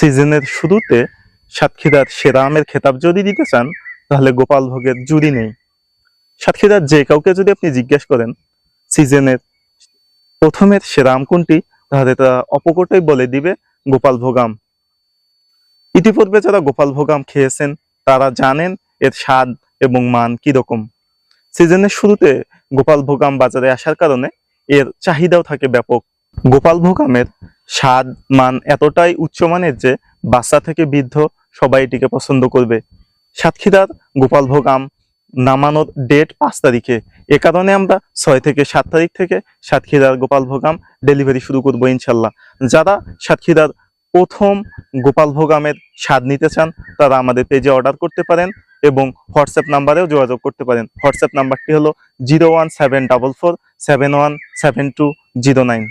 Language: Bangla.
সিজনের শুরুতে সাতক্ষীরার সেরা আমের খেতাব যদি দিতে চান, তাহলে গোপাল ভোগের জুড়ি নেই। সাতক্ষীরার যে কাউকে যদি আপনি জিজ্ঞেস করেন, সিজনের প্রথমের সেরা আম কোনটি, তাহলে তারা অপকটাই বলে দিবে গোপাল ভোগ আম। ইতিপূর্বে যারা গোপাল ভোগ আম খেয়েছেন, তারা জানেন এর স্বাদ এবং মান কীরকম। সিজনের শুরুতে গোপাল ভোগ আম বাজারে আসার কারণে এর চাহিদাও থাকে ব্যাপক। গোপাল আমের স্বাদ, মান এতটাই উচ্চমানের যে বাচ্চা থেকে বৃদ্ধ সবাই এটিকে পছন্দ করবে। সাতক্ষীরার গোপাল ভোগ আম নামানোর ডেট পাঁচ তারিখে। এ কারণে আমরা ছয় থেকে সাত তারিখ থেকে সাতক্ষীরার গোপাল ভোগ আম ডেলিভারি শুরু করব ইনশাল্লাহ। যারা সাতক্ষীরার প্রথম গোপাল ভোগ আমের স্বাদ নিতে চান, তারা আমাদের পেজে অর্ডার করতে পারেন এবং হোয়াটসঅ্যাপ নাম্বারেও যোগাযোগ করতে পারেন। হোয়াটসঅ্যাপ নাম্বারটি হলো zero one seven double four seven one seven two zero nine